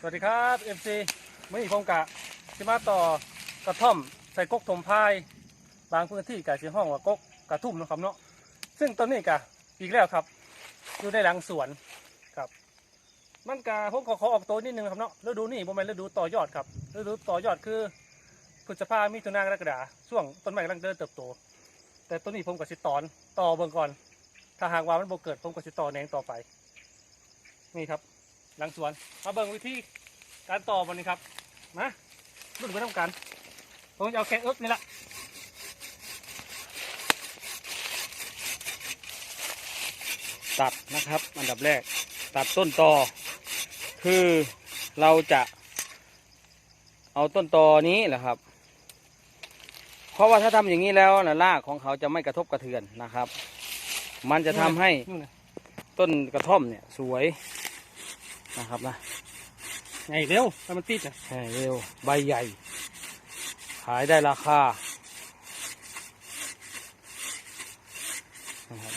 สวัสดีครับ FC มื่อนี้ผมกะสิมาต่อกระท่อมใส่กกถมพาย บางพื้นที่กะสิห้องว่ากกกระทุ่มนะครับเนาะซึ่งต้นนี้กะอีกแล้วครับ อยู่ในหลังสวนครับ มันกะผมขอขอออกตัวนิดนึงครับเนาะฤดูนี้ผมเป็นฤดูต่อยอดครับฤดูต่อยอดคือพฤษภามิถุนากรกฎาช่วงต้นไม้กำลังเดินเติบโต แต่ต้นนี้ผมก็สิตอนต่อเบิ่งก่อน ถ้าหากว่ามันบ่เกิดผมก็สิต่อแหนงต่อไป นี่ครับ หลังสวนมาเบิ่งวิธีการต่อมันนี่ครับนะรุ่นไปทำกันผมจะเอาแค่เอิ๊กนี่แหละตัดนะครับอันดับแรกตัดต้นตอ คือเราจะเอาต้นตอนี้แหละครับ เพราะว่าถ้าทำอย่างนี้แล้วนะรากของเขาจะไม่กระทบกระเทือนนะครับ มันจะทำให้นู่นน่ะต้นกระท่อมเนี่ยสวย นะครับนะไงเร็วให้มันติดอะใช่เร็ว ใบใหญ่ ขายได้ราคานะครับ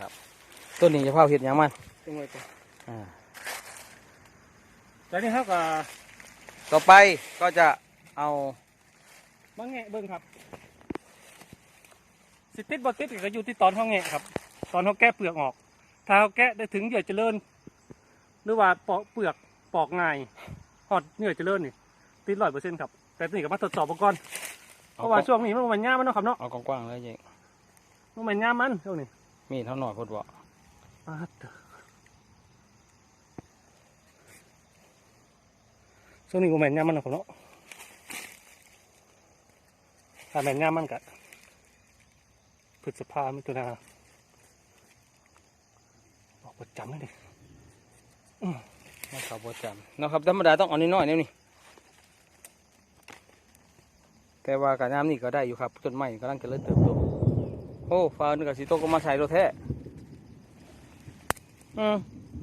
ครับต้นนี้จะเผาเห็ดหยังมันจังเลยจ้ะอ่าแล้วนี่ครับก็ต่อไปก็จะเอามาแงะเบิ่งครับ สิติดบ่ติดก็อยู่ที่ตอนเขาแงะครับ ตอนเขาแกะเปลือกออก ถ้าเขาแกะได้ถึงเหยื่อเจริญ หรือว่าปอกเปลือกปอกง่ายหอดเหยื่อเจริญนี่ติดร้อยเปอร์เซ็นต์ครับ แต่นี่ก็มาทดสอบมาก่อนเพราะว่าช่วงนี้มันมันย่ามมันเนาะครับเนาะเอากว้างๆเลยเจ๊มันมันย่ามมันช่วงนี้มีดเท่าหน่อยพดว่าอ่าเด้อช่วงนี้มันมันย่ามมันเนาะครับเนาะถ้ามันย่ามมันกะ พฤษภามิถุนาบอกประจำเลยดินะครับประจำนะครับธรรมดาต้องเอาน้อยๆเนี่ยนี่แต่ว่าการน้ำนี่ก็ได้อยู่ครับต้นไม้กำลังจะเริ่มเติบโตโอ้ฟ้านึกว่าสิโตก็มาใส่รถแท้อืม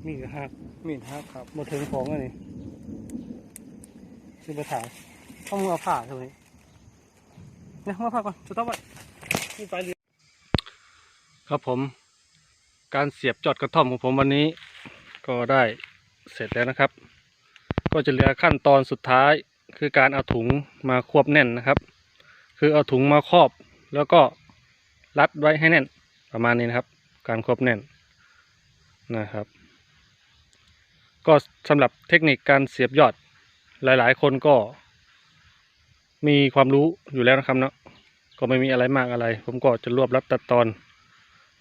มีกระหักมีดครับครับหมดถึงของอันนี้ซื้อไปถ่ายข้อมือเอาผ้าเท่านี้เนี่ยมาผ้าก่อนจะต้องไปนี่ไปเลย ครับผม การเสียบจอดกระท่อมของผมวันนี้ ก็ได้เสร็จแล้วนะครับ ก็จะเหลือขั้นตอนสุดท้ายคือการเอาถุงมาควบแน่นนะครับ คือเอาถุงมาครอบ แล้วก็รัดไว้ให้แน่นประมาณนี้นะครับ การควบแน่นนะครับ ก็สำหรับเทคนิคการเสียบยอดหลาย ๆ คนก็ มีความรู้อยู่แล้วนะครับเนาะก็ไม่มีอะไรมากอะไร ผมก็จะรวบรัดตัดตอน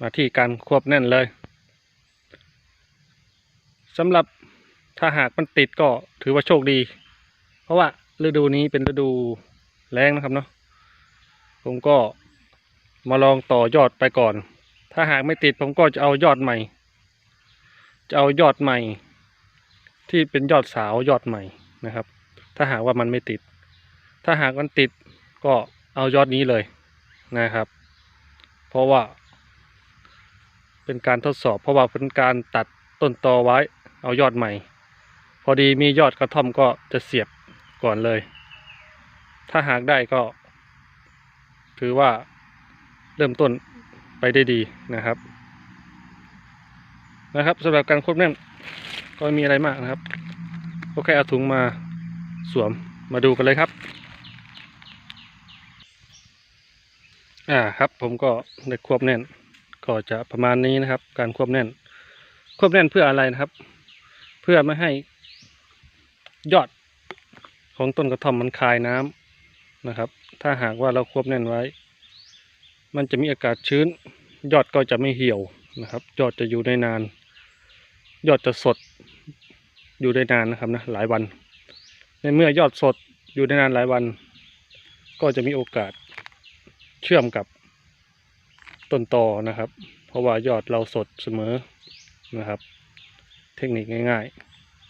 มาที่การควบแน่นเลยสำหรับถ้าหากมันติดก็ถือว่าโชคดี เพราะว่าฤดูนี้เป็นฤดูแล้งนะครับเนาะผมก็มาลองต่อยอดไปก่อน ถ้าหากไม่ติดผมก็จะเอายอดใหม่ จะเอายอดใหม่ ที่เป็นยอดสาวยอดใหม่นะครับ ถ้าหากว่ามันไม่ติด ถ้าหากมันติดก็เอายอดนี้เลยนะครับ เพราะว่า เป็นการทดสอบ เพราะว่าเป็นการตัดต้นตอไว้ เอายอดใหม่ พอดีมียอดกระท่อมก็จะเสียบก่อนเลย ถ้าหากได้ก็ ถือว่าเริ่มต้นไปได้ดีนะครับ นะครับสำหรับการควบแน่นก็มีอะไรมากนะครับก็แค่เอาถุงมาสวมมาดูกันเลยครับ อ่าครับผมก็ได้ควบแน่น ก็จะประมาณนี้นะครับ การควบแน่น ควบแน่นเพื่ออะไรนะครับ เพื่อไม่ให้ยอดของต้นกระท่อมมันคายน้ำนะครับ ถ้าหากว่าเราควบแน่นไว้ มันจะมีอากาศชื้น ยอดก็จะไม่เหี่ยวนะครับ ยอดจะอยู่ได้นาน ยอดจะสดอยู่ได้นานนะครับนะหลายวัน ในเมื่อยอดสดอยู่ได้นานหลายวัน ก็จะมีโอกาสเชื่อมกับ ต้นตอนะครับ เพราะว่ายอดเราสดเสมอนะครับ เทคนิคง่าย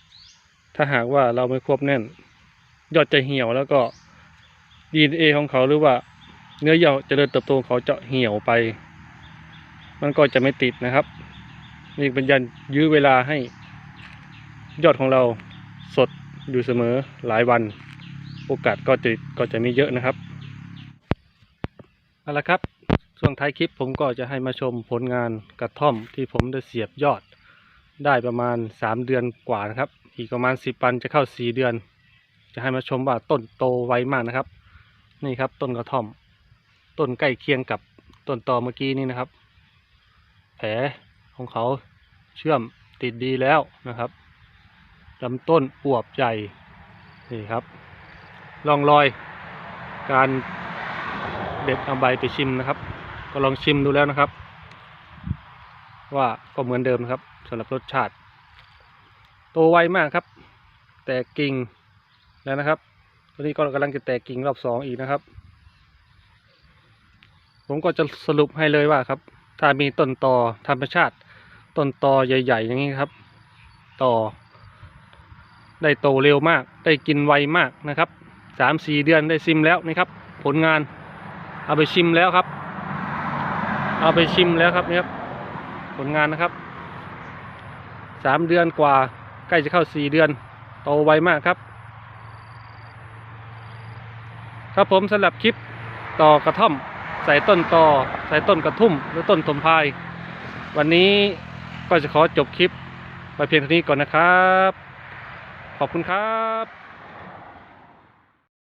ๆ ถ้าหากว่าเราไม่ควบแน่น ยอดจะเหี่ยวแล้วก็ DNA ของเขาหรือว่า เนื้อเยื่อเจริญเติบโตของเขาจะเหี่ยวไป มันก็จะไม่ติดนะครับ นี่เป็นยันยื้อเวลาให้ ยอดของเราสดอยู่เสมอหลายวัน โอกาสก็จะก็จะมีเยอะนะครับเอาละครับ ช่วงท้ายคลิปผมก็จะให้มาชมผลงานกระท่อมที่ผมได้เสียบยอด ได้ประมาณ 3 เดือนกว่านะครับ อีกประมาณ 10ปันจะเข้า 4 เดือน จะให้มาชมว่าต้นโตไวมากนะครับ นี่ครับต้นกระท่อม ต้นใกล้เคียงกับต้นตอเมื่อกี้นี้นะครับ แผลของเขาเชื่อมติดดีแล้วนะครับลำต้นอวบใหญ่นี่ครับร่องรอยการเด็ดเอาใบไปชิมนะครับ ก็ลองชิมดูแล้วนะครับ ว่าก็เหมือนเดิมนะครับสำหรับรสชาติ โตไวมากครับ แตกกิ่งแล้วนะครับตอนนี้ก็กำลังจะแตกกิ่งรอบสองอีกนะครับ ผมก็จะสรุปให้เลยว่าครับ ถ้ามีต้นตอธรรมชาติ ต้นตอใหญ่ ๆ อย่างนี้ครับ ต่อ ได้โตเร็วมาก ได้กินไวมากนะครับสามสี่เดือนได้ซิมแล้วนี่ครับ ผลงานเอาไปชิมแล้วครับ เอาไปชิมแล้วครับนี่ครับ ผลงานนะครับสามเดือนกว่าใกล้จะเข้าสี่เดือน โตไวมากครับ ครับผมสำหรับคลิปต่อกระท่อม ใส่ต้นตอใส่ต้นกระทุ่มหรือต้นถมพาย วันนี้ก็จะขอจบคลิปไปเพียงเท่านี้ก่อนนะครับ ขอบคุณครับ